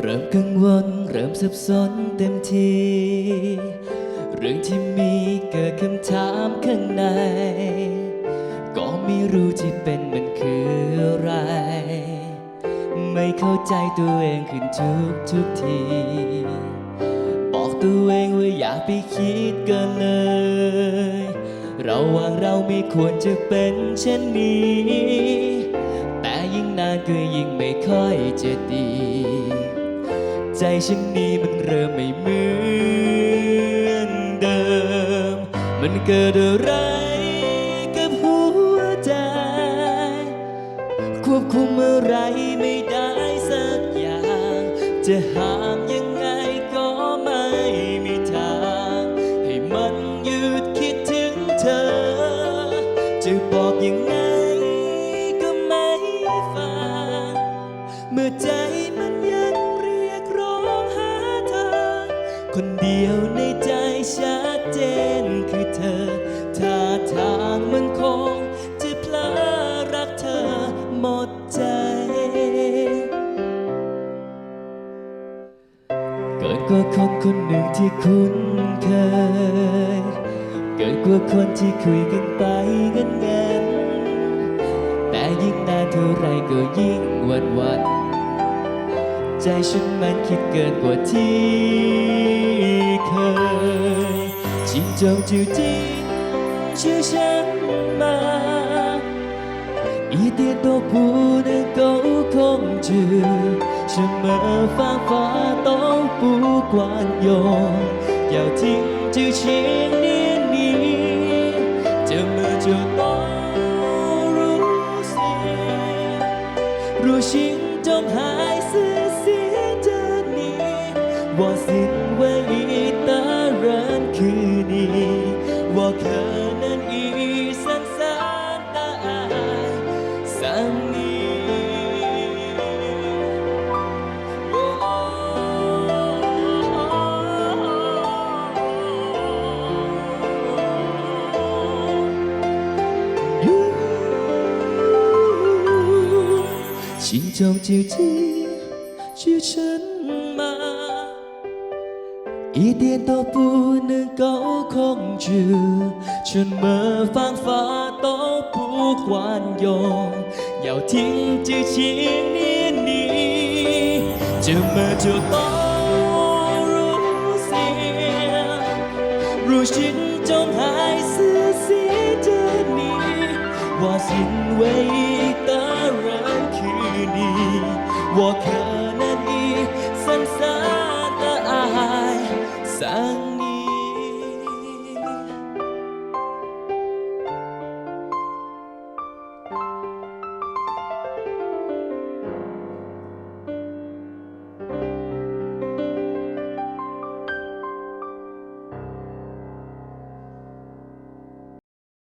เริ่มกังวล เริ่มสับสนเต็มทีเรื่องที่มีเกิดคำถามข้างใน ก็ไม่รู้ที่เป็นมันคืออะไร ไม่เข้าใจตัวเองขึ้นทุกทุกที บอกตัวเองว่าอย่าไปคิดเกันเลย เราวางเราไม่ควรจะเป็นเช่นนี้ แต่ยิ่งนานก็ยิ่งไม่ค่อยจะดี ใจฉันนี้มันเริ่มไม่เหมือนเดิม มันเกิดอะไรกับหัวใจ ควบคุมอะไรไม่ได้สักอย่าง จะห้ามยังไงก็ไม่มีทาง ให้มันหยุดคิดถึงเธอ จะบอกยังไง คนเดียวในใจชัดเจนคือเธอท่าทางมันคงจะพลอรักเธอหมดใจ เกิดกว่าคนคนหนึ่งที่คุ้นเคย เกิดกว่าคนที่คุยกันไปงันงันแต่ยิ่งนานเท่าไรก็ยิ่งหวันหวัน ใจฉันมันคิดเกินกว่าที่เคยจิงจงจิวจิงเชื่อฉันมา 一点都不能够控制，什么方法都不管用，要停止牵念你，怎么就都如此？如心 จงหายซื่อเสียจานี้ว่าสิ้นไว้ตาเร้นคืนนี้ว่าเธอนั้น 心中究竟是什么？一点都不能够控制，什么方法都不管用，要停止牵念你，怎么就都如此？如心中还是写着你，我心唯一的人คือ你， 我可能已深深的爱上你。